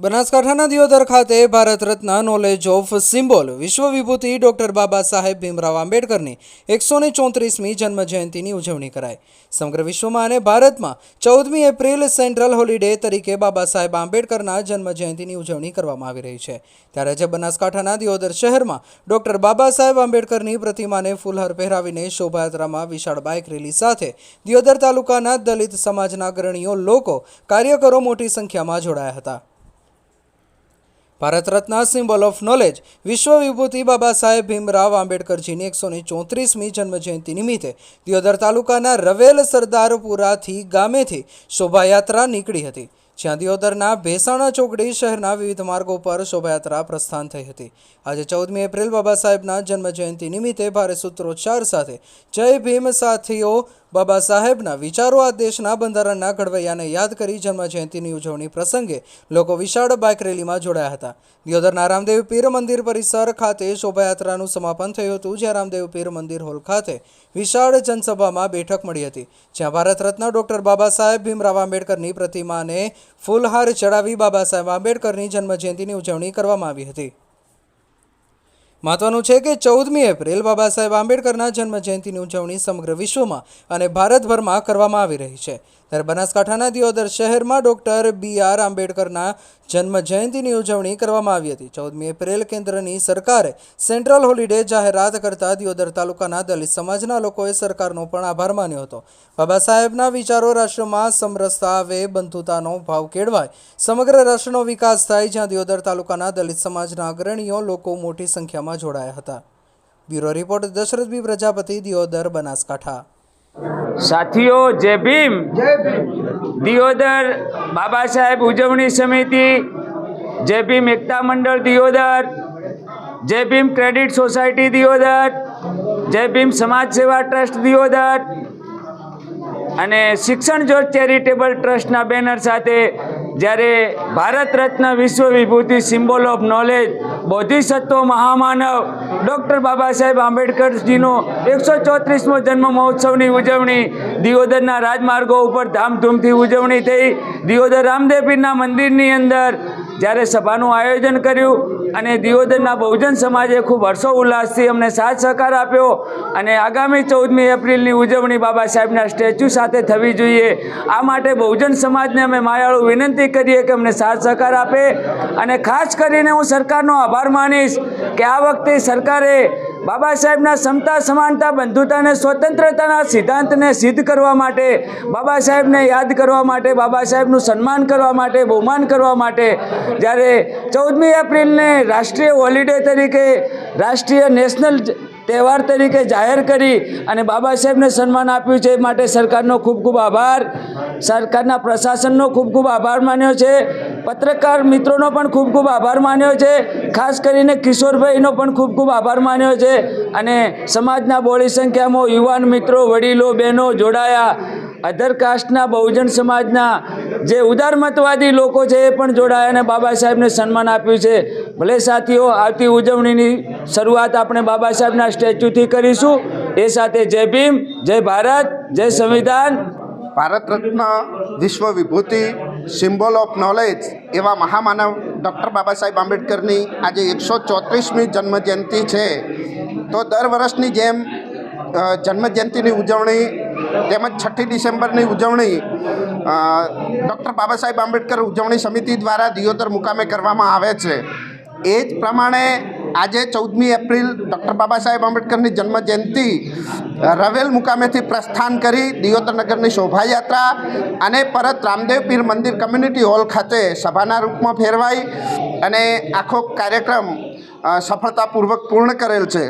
બનાસકાંઠાના દિયોદર ખાતે Bharat Ratna knowledge of symbol વિશ્વ વિભૂતિ ડોક્ટર બાબા સાહેબ ભીમરાવ આંબેડકરની એકસો ને ચોત્રીસમી જન્મજયંતિની ઉજવણી કરાઈ. સમગ્ર વિશ્વમાં અને ભારતમાં ચૌદમી એપ્રિલ સેન્ટ્રલ હોલિડે તરીકે બાબા સાહેબ આંબેડકરના જન્મજયંતિની ઉજવણી કરવામાં આવી રહી છે. ત્યારે આજે બનાસકાંઠાના દિયોદર શહેરમાં ડોક્ટર બાબા સાહેબ આંબેડકરની પ્રતિમાને ફૂલહાર પહેરાવીને શોભાયાત્રામાં વિશાળ બાઇક રેલી સાથે દિયોદર તાલુકાના દલિત સમાજના અગ્રણીઓ લોકો કાર્યકરો મોટી સંખ્યામાં જોડાયા હતા. Bharat Ratna symbol of knowledge. વિશ્વ વિભૂતિ બાબા સાહેબ ભીમરાવ આંબેડકરજીની એકસો ને ચોત્રીસમી જન્મજયંતિ નિમિત્તે દિયોદર તાલુકાના રવેલ સરદારપુરાથી ગામેથી શોભાયાત્રા નીકળી હતી, જ્યાં દિયોદરના ભેસાણા ચોકડી શહેરના વિવિધ માર્ગો પર શોભાયાત્રા પ્રસ્થાન થઈ હતી. આજે ચૌદમી એપ્રિલ બાબા સાહેબના જન્મજયંતિ નિમિત્તે ભારે સૂત્રોચ્ચાર સાથે જય ભીમ સાથીઓ બાબા સાહેબના વિચારો આ દેશના બંધારણના ઘડવૈયાને યાદ કરી જન્મજયંતિની ઉજવણી પ્રસંગે લોકો વિશાળ બાઇક રેલીમાં જોડાયા હતા. દિયોદરના રામદેવ પીર મંદિર પરિસર ખાતે શોભાયાત્રાનું સમાપન થયું હતું, જ્યાં રામદેવ પીર મંદિર હોલ ખાતે વિશાળ જનસભામાં બેઠક મળી હતી. જ્યાં ભારત રત્ન ડોક્ટર બાબા સાહેબ ભીમરાવ આંબેડકરની પ્રતિમાને ફૂલહાર ચડાવી બાબા સાહેબ આંબેડકરની જન્મજયંતિની ઉજવણી કરવામાં આવી હતી. મહત્વનું છે કે ચૌદમી એપ્રિલ બાબા સાહેબ આંબેડકરના જન્મજયંતિની ઉજવણી સમગ્ર વિશ્વમાં અને ભારતભરમાં કરવામાં આવી રહી છે. ત્યારે બનાસકાંઠાના દિયોદર શહેરમાં ડૉક્ટર બી આર આંબેડકરના જન્મજયંતિની ઉજવણી કરવામાં આવી હતી. ચૌદમી એપ્રિલ કેન્દ્રની સરકારે સેન્ટ્રલ હોલિડે જાહેરાત કરતા દિયોદર તાલુકાના દલિત સમાજના લોકોએ સરકારનો પણ આભાર માન્યો હતો. બાબા સાહેબના વિચારો રાષ્ટ્રમાં સમરસતા આવે, બંધુતાનો ભાવ કેળવાય, સમગ્ર રાષ્ટ્રનો વિકાસ થાય, જ્યાં દિયોદર તાલુકાના દલિત સમાજના અગ્રણીઓ લોકો મોટી સંખ્યામાં જોડાયા હતા. Bureau report Dashrath B Prajapati Deodar Banaskantha. સાથીઓ જય ભીમ. દિયોદર બાબા સાહેબ ઉજવણી સમિતિ જય ભીમ એકતા મંડળ દિયોદર જય ભીમ ક્રેડિટ સોસાયટી દિયોદર જય ભીમ સમાજ સેવા ટ્રસ્ટ દિયોદર અને શિક્ષણ જ્યોત ચેરિટેબલ ટ્રસ્ટના બેનર સાથે જ્યારે ભારત રત્ન વિશ્વ વિભૂતિ સિમ્બોલ ઓફ નોલેજ બોધિસત્વ મહામાનવ ડૉક્ટર બાબા સાહેબ આંબેડકરજીનો એકસો ચોત્રીસમો જન્મ મહોત્સવની ઉજવણી, દિયોદરના રાજમાર્ગો ઉપર ધામધૂમથી ઉજવણી થઈ. દિયોદર રામદેવપીરના મંદિરની અંદર જ્યારે સભાનું આયોજન કર્યું અને દિયોદરના બહુજન સમાજે ખૂબ હર્ષો ઉલ્લાસથી અમને સાથ સહકાર આપ્યો અને આગામી ચૌદમી એપ્રિલની ઉજવણી બાબા સાહેબના સ્ટેચ્યુ સાથે થવી જોઈએ. આ માટે બહુજન સમાજને અમે માયાળુ વિનંતી કરીએ કે અમને સાથ સહકાર આપે અને ખાસ કરીને હું સરકારનો આભાર માનીશ કે આ વખતે સરકારે બાબા સાહેબના સમતા, સમાનતા બંધુતા અને સ્વતંત્રતાના સિદ્ધાંતને સિદ્ધ કરવા માટે, બાબા સાહેબને યાદ કરવા માટે, બાબા સાહેબનું સન્માન કરવા માટે, બહુમાન કરવા માટે, જ્યારે ચૌદમી એપ્રિલને રાષ્ટ્રીય હોલિડે તરીકે રાષ્ટ્રીય નેશનલ તહેવાર તરીકે જાહેર કરી અને બાબા સાહેબને સન્માન આપ્યું છે. એ માટે સરકારનો ખૂબ ખૂબ આભાર. સરકારના પ્રશાસનનો ખૂબ ખૂબ આભાર માન્યો છે. પત્રકાર મિત્રોનો પણ ખૂબ ખૂબ આભાર માન્યો છે. ખાસ કરીને કિશોરભાઈનો પણ ખૂબ ખૂબ આભાર માન્યો છે. અને સમાજના બોળી સંખ્યામાં યુવાન મિત્રો, વડીલો, બહેનો જોડાયા. અધર કાસ્ટના બહુજન સમાજના જે ઉદારમતવાદી લોકો છે એ પણ જોડાયા અને બાબા સાહેબને સન્માન આપ્યું છે. ભલે સાથીઓ, આવતી ઉજવણીની શરૂઆત આપણે બાબા સાહેબના સ્ટેચ્યુથી કરીશું. એ સાથે જય ભીમ, જય ભારત, જય સંવિધાન. ભારત રત્ન વિશ્વ વિભૂતિ સિમ્બોલ ઓફ નોલેજ, એવા મહામાનવ ડૉક્ટર બાબા સાહેબ આંબેડકરની આજે એકસો ચોત્રીસમી જન્મજયંતિ છે. તો દર વર્ષની જેમ જન્મજયંતિની ઉજવણી તેમજ છઠ્ઠી ડિસેમ્બરની ઉજવણી ડૉક્ટર બાબા સાહેબ આંબેડકર ઉજવણી સમિતિ દ્વારા દિયોદર મુકામે કરવામાં આવે છે. એ જ પ્રમાણે આજે ચૌદમી એપ્રિલ ડૉક્ટર બાબા સાહેબ આંબેડકરની જન્મજયંતિ, રવેલ મુકામેથી પ્રસ્થાન કરી દિયોદર નગરની શોભાયાત્રા અને પરત રામદેવ પીર મંદિર કમ્યુનિટી હોલ ખાતે સભાના રૂપમાં ફેરવાઈ અને આખો કાર્યક્રમ સફળતાપૂર્વક પૂર્ણ કરેલ છે.